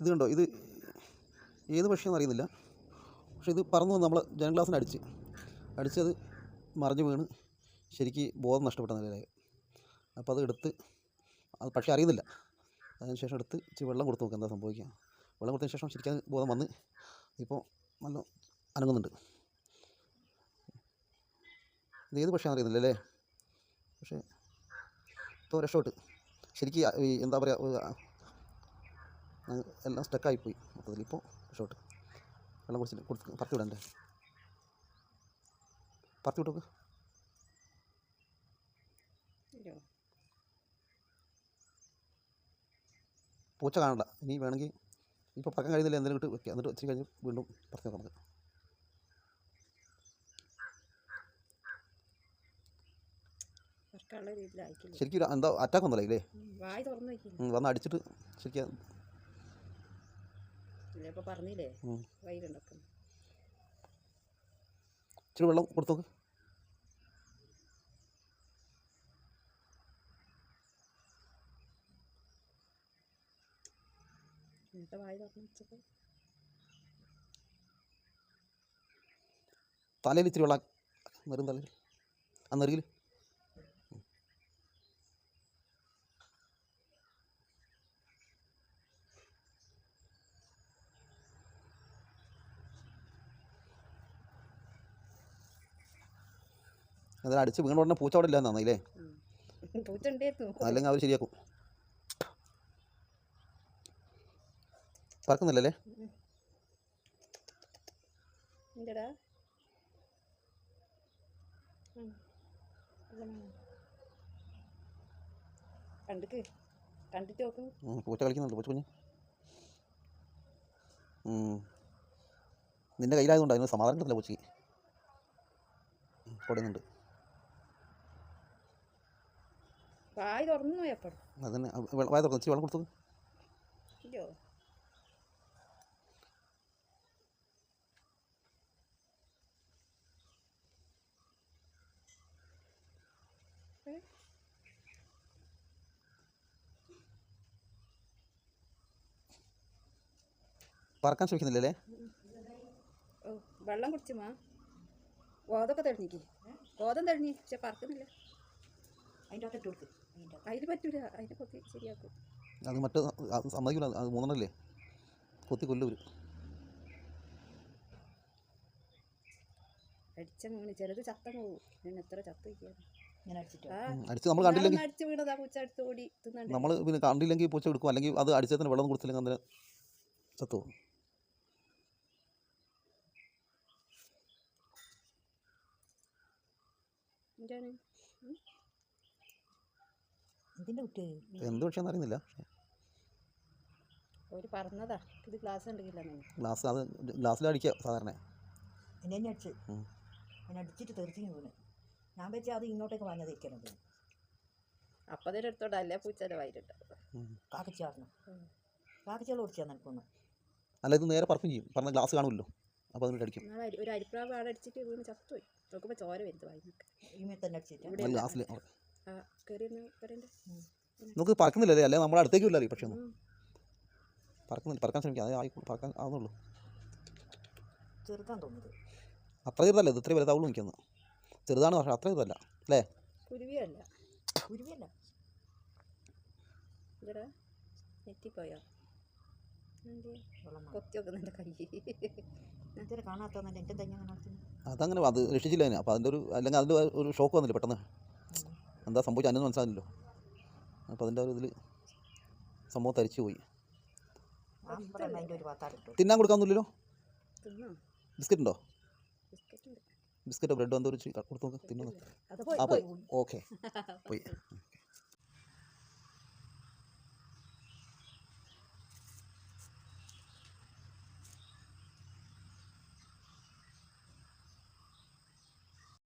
ഇത് കണ്ടോ? ഇത് ഏത് പക്ഷിയെന്ന് അറിയുന്നില്ല. പക്ഷേ ഇത് പറന്നു നമ്മൾ ജനൽ ഗ്ലാസ്സിന് അടിച്ച്. അടിച്ചത് മറിഞ്ഞു വീണ് ശരിക്ക് ബോധം നഷ്ടപ്പെട്ട നിലയിലായി. അപ്പോൾ അത് എടുത്ത് അത് പക്ഷേ അറിയുന്നില്ല. അതിന് ശേഷം എടുത്ത് ഇച്ചിരി വെള്ളം കൊടുത്ത് നോക്കുക എന്താ സംഭവിക്കുക. വെള്ളം കൊടുത്തതിന് ശേഷം ശരിക്കും ബോധം വന്ന് ഇപ്പോൾ നല്ല അനങ്ങുന്നുണ്ട്. ഇത് ഏത് പക്ഷിയാണ് അറിയുന്നില്ല അല്ലേ? പക്ഷേ ഇപ്പോൾ രക്ഷപ്പെട്ട്. ശരിക്കും എന്താ പറയുക എല്ലാം സ്റ്റക്കായിപ്പോയി. മൊത്തത്തിൽ ഇപ്പോൾ ഷോട്ട് വെള്ളം കുടിച്ചിട്ട് കൊടുത്ത് പറത്തി വിടണ്ടേ പറത്തി വിട്ടോക്ക് അയ്യോ പൂച്ച കാണണ്ട. ഇനി വേണമെങ്കിൽ ഇപ്പോൾ പറക്കാൻ കഴിയുന്നില്ല. എന്തെങ്കിലും ഇട്ട് വെക്കുക എന്നിട്ട് ഇച്ചിരി കഴിഞ്ഞ് വീണ്ടും പറത്തി നോക്കാം നമുക്ക്. ശരിക്കും എന്താ അറ്റാക്ക് ഒന്നുമില്ല ഇല്ലേ? വന്ന് അടിച്ചിട്ട് ശരിക്കും ഇല്ല ഇപ്പൊ പറഞ്ഞില്ലേ? ഇച്ചിരി വെള്ളം കൊടുത്തോക്ക്. എന്നിട്ട് വായി തുറന്നു വെച്ചപ്പോൾ തലയിൽ ഇച്ചിരി വെള്ളം നെറും തലയിൽ. ആ നെറുകിൽ അതിൽ അടിച്ച് വീണ ഉടനെ പൂച്ച അവിടെ ഇല്ലാന്ന് നന്നായില്ലേ? അല്ലെങ്കിൽ അവർ ശരിയാക്കും. പറക്കുന്നില്ലല്ലേ? പൂച്ച കളിക്കുന്നുണ്ട് പൂച്ച കുഞ്ഞ്. ഉം. നിന്റെ കയ്യിലായതുകൊണ്ട് അതിന് സമാധാനം കിട്ടില്ല പൂച്ചയ്ക്ക്. കൊടുക്കുന്നുണ്ട് വായി തുറന്നു പോയപ്പോൾ അതന്നെ വായ തുറന്നു. ഇച്ചിരി വെള്ളം കൊടുത്തു? അയ്യോ പറക്കാൻ ശ്രമിക്കുന്നില്ലല്ലേ? വെള്ളം കുടിച്ചുമാ ഗോതൊക്കെ തെളിഞ്ഞിക്ക് ഗോതം തെളിഞ്ഞി. പക്ഷെ പറക്കുന്നില്ല. അതിന്റെ അകത്ത് ഇട്ട് കൊടുക്ക്. അതിന്റെ അതിന് പറ്റൂല. അതിനെ കൊത്തി ശരിയാക്കും. അത് മറ്റേ അത് സമ്മതിക്കില്ല അത് മൂന്നെണ്ണല്ലേ? കൊത്തി കൊല്ലൂര് അടിച്ചങ്ങനെ ചിലത് ചത്തങ്ങ് ഞാൻ എത്ര ചത്ത് അടിച്ചിട്ട് ആ അടിച്ച് നമ്മൾ കണ്ടില്ലെങ്കിൽ അടിച്ച് വീണതാ പൂച്ച അടുത്ത് ഓടി നമ്മൾ പിന്നെ കണ്ടില്ലെങ്കിൽ പൂച്ച എടുക്കും. അല്ലെങ്കിൽ അത് അടിച്ചതിന് വെള്ളം കൊടുത്തില്ലെങ്കിൽ അന്നേരം ചത്തു പോകും. എന്താണ്? ഇതിന്റെ കുട്ടി എന്ത് പക്ഷേ അറിയുന്നില്ല പറഞ്ഞതാ. ഇത് ഗ്ലാസ് ഉണ്ടെങ്കില്ല ഗ്ലാസ് അത് ഗ്ലാസ്സിൽ അടിക്കുക സാധാരണ. എന്നെ തന്നെ അടിച്ച്. എന്നെ അടിച്ചിട്ട് തെറിച്ചിങ് വീണ്. ഞാൻ വെച്ചാൽ അത് ഇങ്ങോട്ടേക്ക് വന്നതിരിക്കണത് അപ്പം അതിനടുത്തോടെ അല്ലേ പൂച്ചയുടെ വയലിട്ട് ഉം. കാക്കച്ചാറിന്. കാക്കച്ചാൾ ഓടിച്ചാൽ നിനക്കൊന്ന് അല്ല ഇത് നേരെ പറക്കും ചെയ്യും. പറഞ്ഞ ഗ്ലാസ് കാണുമല്ലോ. അപ്പോൾ അതിനോട് അടിക്കും. ഒരു അരിപ്രാവ് ആടടിച്ചിട്ട് അടിച്ചിട്ട് വീണ് ചത്തുപോയി. നോക്കുമ്പോൾ ചോര വരുന്നത് വായിനൊക്കെ ഈ തന്നെ അടിച്ചിട്ട്. ഗ്ലാസ്സിൽ നമുക്ക് പറക്കുന്നില്ല അല്ലേ? നമ്മുടെ അടുത്തേക്കും ഇല്ല പക്ഷേ ഒന്നും. പറക്കുന്നില്ല. പറക്കാൻ ശ്രമിക്കാം. അതെ ആയി പറക്കാൻ ആവുന്നുള്ളൂ. തോന്നുന്നത് അത്ര ചെറുതല്ല ഇത്. ഇത്രയും വലുതാവുള്ളൂ എനിക്കൊന്ന്. ചെറുതാണ് പക്ഷേ അത്ര ചെറുതല്ല. അല്ലേ? കുരുവിയല്ല. കുരുവിയല്ല. ഇതടാ നെറ്റിപ്പോയോ അതങ്ങനെ അത് രക്ഷിച്ചില്ല അപ്പൊ അതിന്റെ അതിന്റെ ഒരു അല്ലെങ്കിൽ അതിന്റെ ഒരു ഷോക്ക് വന്നില്ല പെട്ടെന്ന്. എന്താ സംഭവിച്ചത് അതിനൊന്നും മനസ്സിലായില്ലല്ലോ അപ്പോൾ അതിന്റെ ഒരു ഇതിൽ സംഭവം തരിച്ചു പോയി. തിന്നാൻ കൊടുക്കാമെന്നില്ലല്ലോ ബിസ്ക്കറ്റ് ഉണ്ടോ ബിസ്ക്കറ്റ് ബ്രെഡ് ബിസ്ക്കറ്റോ ബ്രെഡോ എന്തോ ഒരു കൊടുത്തു നോക്ക് തിന്നു ആ പോയി. ഓക്കെ. പോയി.